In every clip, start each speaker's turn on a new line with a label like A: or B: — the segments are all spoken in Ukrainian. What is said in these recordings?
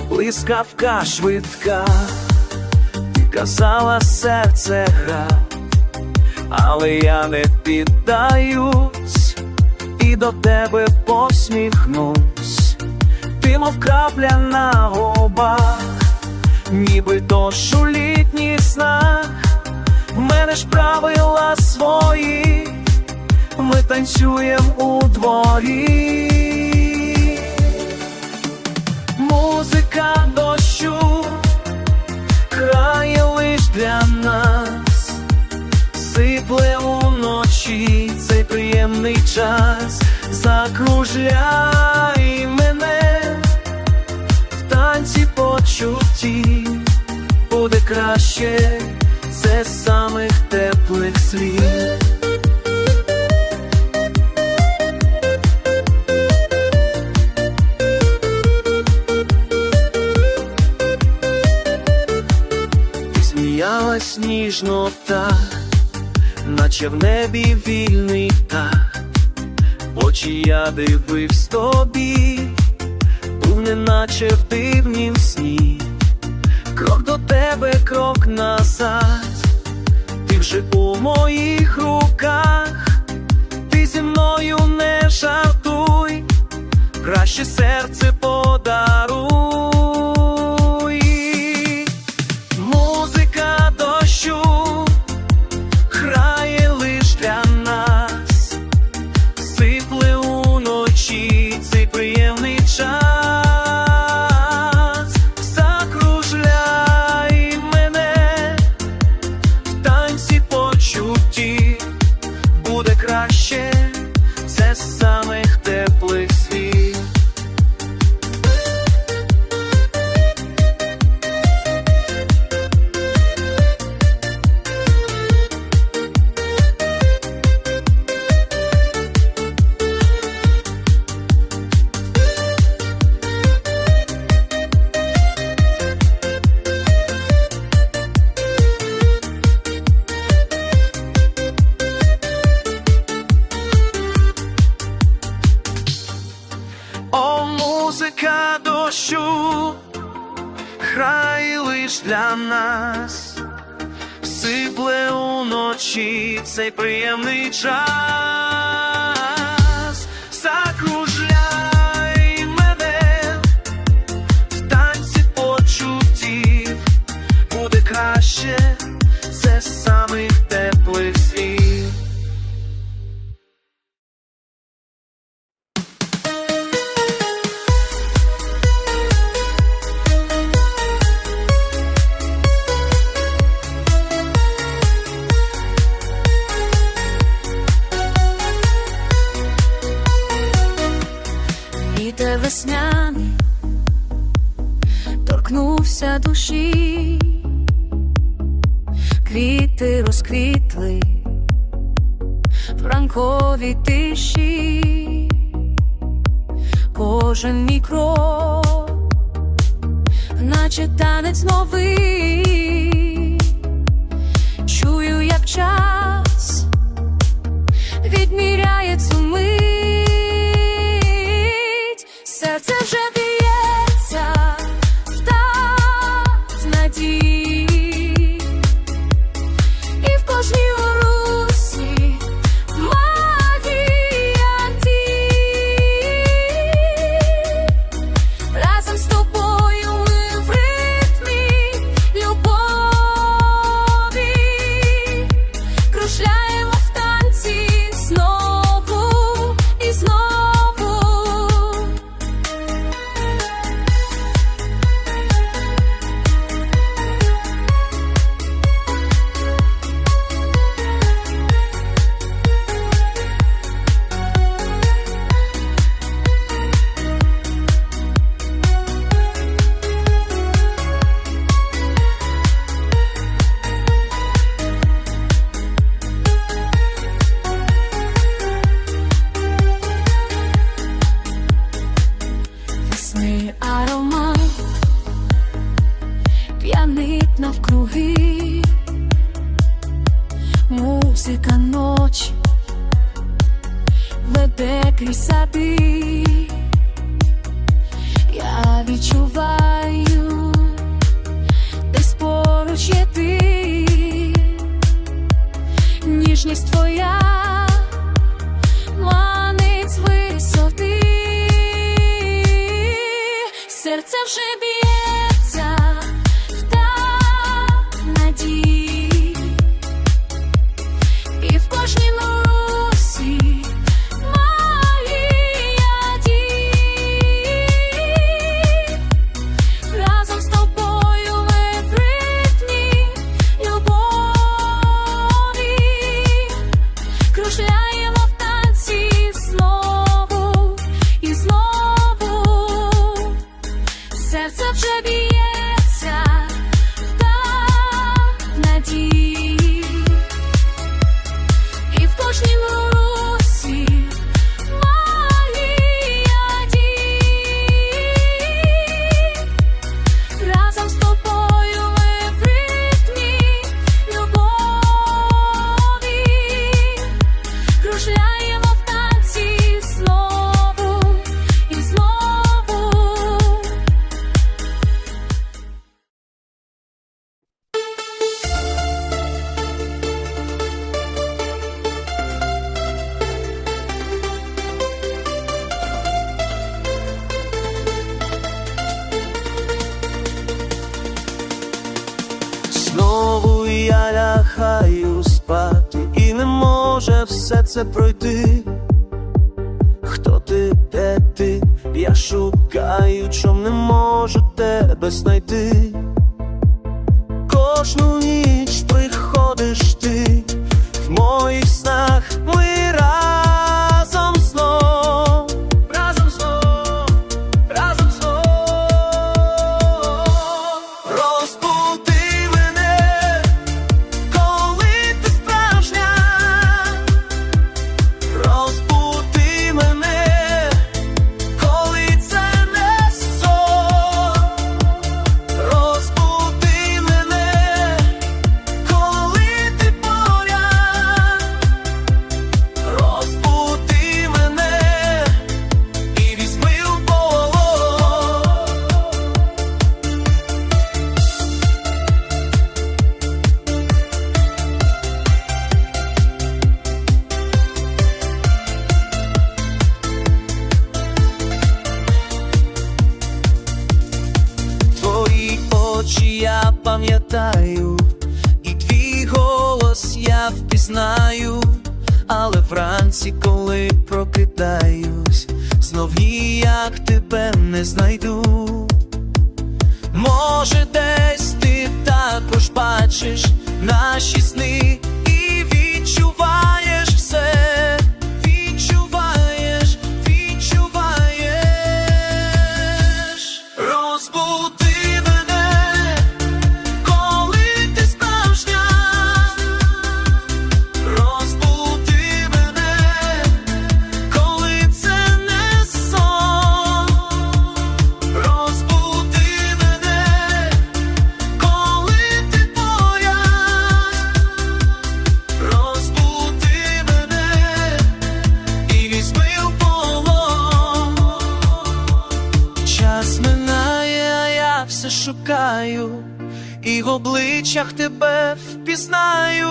A: блискавка швидка, ти казала серце гра, але я не піддаюсь і до тебе посміхнусь, ти мов крапля на губах, ніби дощ у літніх снах, в мене ж правила свої, ми танцюємо у дворі. Музика дощу крає лиш для нас, сипле уночі цей приємний час, закружляй мене в танці почутті, буде краще, це самих теплих слів. Ніжно так, наче в небі вільний в очі я дивився тобі, був неначе в дивнім сні, крок до тебе, крок назад, ти вже у моїх руках, ти зі мною не жартуй, краще серце подаруй. Музика дощу, лиш для нас, сипле уночі цей приємний час, закружляй мене в танці почуттів, буде краще, це з самих
B: Вітер весняний торкнувся душі, квіти розквітли в ранковій тиші, кожен мій крок, наче танець новий, чую, як час відміряє кружляємо сади, я відчуваю, десь поруч є ти, ніжність твоя. Серце вже
A: serca w przebiję. все це пройти. Хто ти, де ти? Я шукаю, чом не можу тебе знайти. пам'ятаю, і твій голос я впізнаю, але вранці, коли прокидаюсь, знов ніяк тебе не знайду. Може, десь ти також бачиш наші сни. знаю, і в обличчях тебе впізнаю,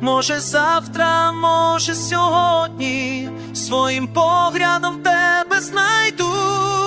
A: може, завтра, може, сьогодні, своїм поглядом тебе знайду.